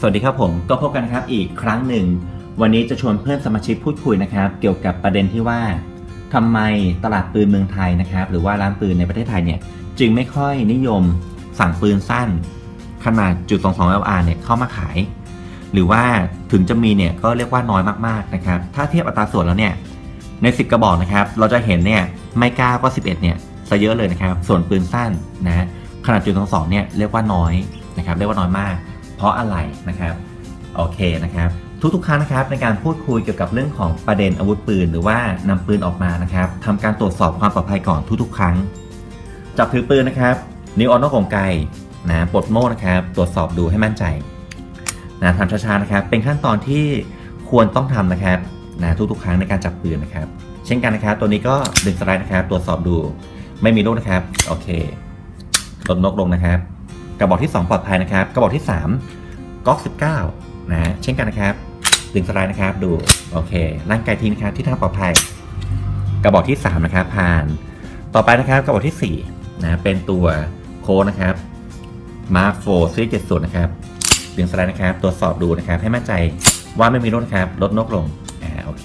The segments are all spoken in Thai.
สวัสดีครับผมก็พบกันนะครับอีกครั้งหนึ่ง วันนี้จะชวนเพื่อนสมาชิกพูดคุยนะครับ เกี่ยวกับประเด็นที่ว่าทำไมตลาดปืนเมืองไทยนะครับ หรือว่าร้านปืนในประเทศไทยเนี่ยจึงไม่ค่อยนิยมสั่งปืนสั้น ขนาดจุด22 LR เนี่ยเข้ามาขาย หรือว่าถึงจะมีเนี่ยก็เรียกว่าน้อยมากๆนะครับ ถ้าเทียบอัตราส่วนแล้วเนี่ยใน 10 กระบอกนะครับ เราจะเห็นเนี่ยไม่กล้าก็ 11 เนี่ยซะเยอะเลยนะครับ ส่วนปืนสั้นนะขนาดจุด22เนี่ยเรียกว่าน้อยนะครับ เรียกว่าน้อยมาก เพราะอะไรนะครับโอเคนะครับ ทุกๆครั้งนะครับในการพูดคุยเกี่ยวกับเรื่องของประเด็นอาวุธปืน หรือว่านำปืนออกมานะครับทำการตรวจสอบความปลอดภัยก่อนทุกๆ ครั้ง จับถือปืนนะครับนิ้วออนนอกของไกนะปลดโม่นะครับ ตรวจสอบดูให้มั่นใจนะทำช้าๆนะครับ เป็นขั้นตอนที่ควรต้องทำนะครับนะทุกๆ ครั้งในการจับปืนนะครับ เช่นกันนะครับ ตัวนี้ก็ดึงสไลด์นะครับ ตรวจสอบดูไม่มีลูกนะครับ โอเคลดนกลงนะครับ กระบอกที่ 2 ปลอดภัยนะครับ กระบอกที่ 3ก๊อก19นะเช่นกันนะครับดึงสไลด์นะครับดูโอเค ร่างกายทิ้งนะครับที่ทางปลอดภัย กระบอกที่ 3 นะครับ ผ่าน ต่อไปนะครับกระบอกที่4นะเป็นตัวโค้ดนะครับมาโฟซีเจ็ดส่วนนะครับดึงสไลด์นะครับตรวจสอบดูนะครับ ให้มั่นใจว่าไม่มีรถนะครับลดนกลงอ่าโอเค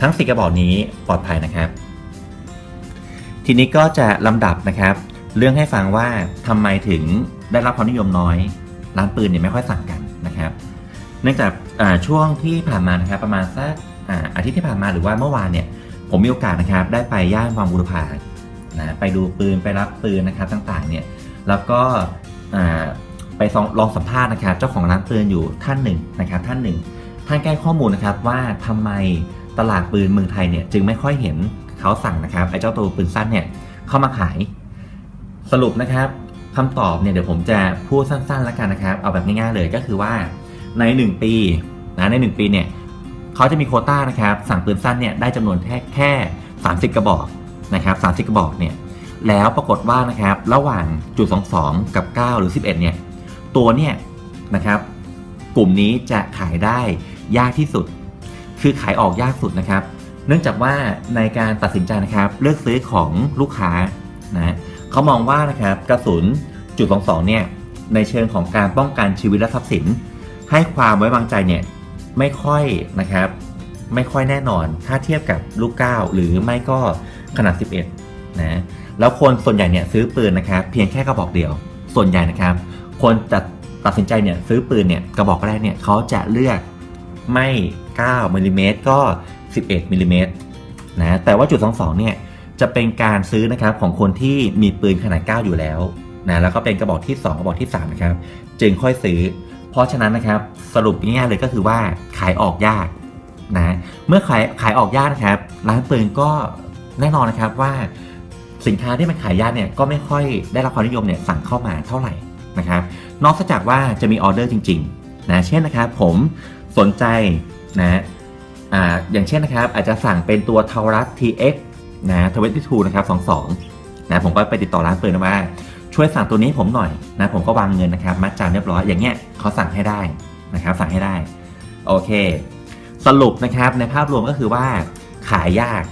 ทั้ง 4 กระบอกนี้ปลอดภัยนะครับ ทีนี้ก็จะลำดับนะครับ เรื่องให้ฟังว่าทำไมถึงได้รับความนิยมน้อย ร้านปืนเนี่ยไม่ค่อยสั่งกันนะครับ เนื่องจากช่วงที่ผ่านมานะครับประมาณสักอาอาทิตย์ที่ผ่านมาหรือว่าเมื่อวานเนี่ยผมมีโอกาสนะครับได้ไปย่านวังบุรพานะไปดูปืนไปรับปืนนะครับต่างๆเนี่ยแล้วก็ไปลองลองสัมภาษณ์นะครับเจ้าของร้านปืนอยู่ท่านหนึ่งนะครับท่านหนึ่งท่านแก้ข้อมูลนะครับว่าทำไมตลาดปืนเมืองไทยเนี่ยจึงไม่ค่อยเห็นเขาสั่งนะครับไอ้เจ้าตัวปืนสั้นเนี่ยเข้ามาขาย สรุปนะครับคำตอบเนี่ยเดี๋ยวผมจะพูดสั้นๆแล้วกันนะครับ เอาแบบง่ายๆเลยก็คือว่าใน 1 ปีนะใน 1 ปีเนี่ยเขาจะมีโคต้านะครับ สั่งปืนสั้นเนี่ยได้จำนวนแค่แค่ 30 กระบอกนะครับ30 กระบอกเนี่ยแล้วปรากฏว่านะครับระหว่างจุด22 กับ 9 หรือ 11เนี่ยตัวเนี่ยนะครับกลุ่มนี้จะขายได้ยากที่สุด คือขายออกยากสุดนะครับ เนื่องจากว่าในการตัดสินใจนะครับเลือกซื้อของลูกค้านะ เขามองว่านะครับกระสุนจุด22เนี่ยในเชิงของการป้องกันชีวิตและทรัพย์สิน ให้ความไว้วางใจเนี่ยไม่ค่อยนะครับ ไม่ค่อยแน่นอนถ้าเทียบกับลูก 9 หรือไม่ก็ขนาด 11นะแล้วคนส่วนใหญ่เนี่ยซื้อปืนนะครับ เพียงแค่กระบอกเดียว ส่วนใหญ่นะครับ คนจะตัดสินใจเนี่ยซื้อปืนเนี่ยกระบอกแรกเนี่ยเขาจะเลือกไม่ 9มิลลิเมตรก็ 11มิลลิเมตรนะแต่ว่าจุด22เนี่ย จะเป็นการซื้อนะครับของคนที่มีปืนขนาด 9 อยู่แล้วนะแล้วก็เป็นกระบอกที่ 2 กระบอกที่3นะครับจึงค่อยซื้อ เพราะฉะนั้นนะครับสรุปง่ายๆเลยก็คือว่าขายออกยากนะเมื่อขายขายออกยากนะครับร้านปืนก็แน่นอนนะครับว่าสินค้าที่มันขายยากเนี่ยก็ไม่ค่อยได้รับความนิยมเนี่ยสั่งเข้ามาเท่าไหร่นะครับนอกจากว่าจะมีออเดอร์จริงๆนะเช่นนะครับผมสนใจนะอ่าอย่างเช่นนะครับอาจจะสั่งเป็นตัว t a u r u s TX นะ22นะครับ22นะผมก็ไปติดต่อร้านปืนนะว่าช่วยสั่งตัวนี้ผมหน่อยนะผมก็วางเงินนะครับมัดจำเรียบร้อยอย่างเงี้ยเขาสั่งให้ได้นะครับสั่งให้ได้โอเค สรุปนะครับในภาพรวมก็คือว่าขายยาก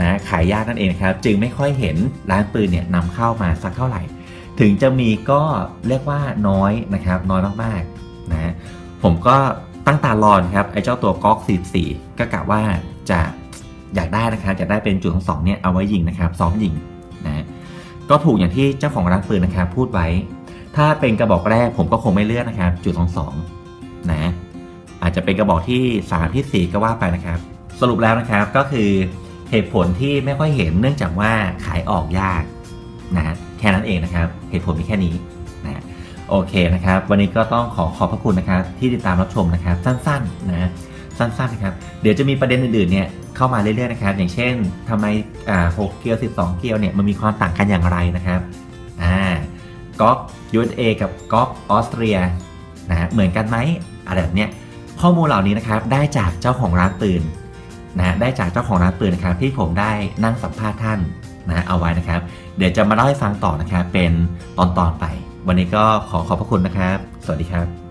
นะขายยากนั่นเองครับจึงไม่ค่อยเห็นร้านปืนเนี่ยนำเข้ามาสักเท่าไหร่ ถึงจะมีก็เรียกว่าน้อยนะครับน้อยมากๆนะผมก็ตั้งตารอนครับไอ้เจ้าตัวก๊อก44ก็กะว่าจะ อยากได้นะครับอยากได้เป็นจุดของสองเนี่ยเอาไว้ยิงนะครับซ้อมยิงนะก็ถูกอย่างที่เจ้าของร้านปืนนะครับพูดไว้ ถ้าเป็นกระบอกแรกผมก็คงไม่เลือกนะครับ จุดสองสองนะอาจจะเป็นกระบอกที่3ที่4ก็ว่าไปนะครับ สรุปแล้วนะครับก็คือเหตุผลที่ไม่ค่อยเห็นเนื่องจากว่าขายออกยากนะแค่นั้นเองนะครับ เหตุผลมีแค่นี้นะโอเคนะครับ วันนี้ก็ต้องขอขอบพระคุณนะครับ ที่ติดตามรับชมนะครับ สั้นๆนะ สั้นๆนะครับ เดี๋ยวจะมีประเด็นอื่นๆเนี่ยเข้ามาเรื่อยๆนะครับ อย่างเช่นทำไมอ่า6เกียร์12เกียร์เนี่ยมันมีความต่างกันอย่างไรนะครับอ่าก๊อก USA กับก๊อกออสเตรียนะเหมือนกันไหมอะไรแบบเนี้ยข้อมูลเหล่านี้นะครับได้จากเจ้าของร้านปืนนะได้จากเจ้าของร้านปืนนะครับที่ผมได้นั่งสัมภาษณ์ท่านนะเอาไว้นะครับ เดี๋ยวจะมาเล่าให้ฟังต่อนะครับเป็นตอนๆไป วันนี้ก็ขอขอบพระคุณนะครับ สวัสดีครับ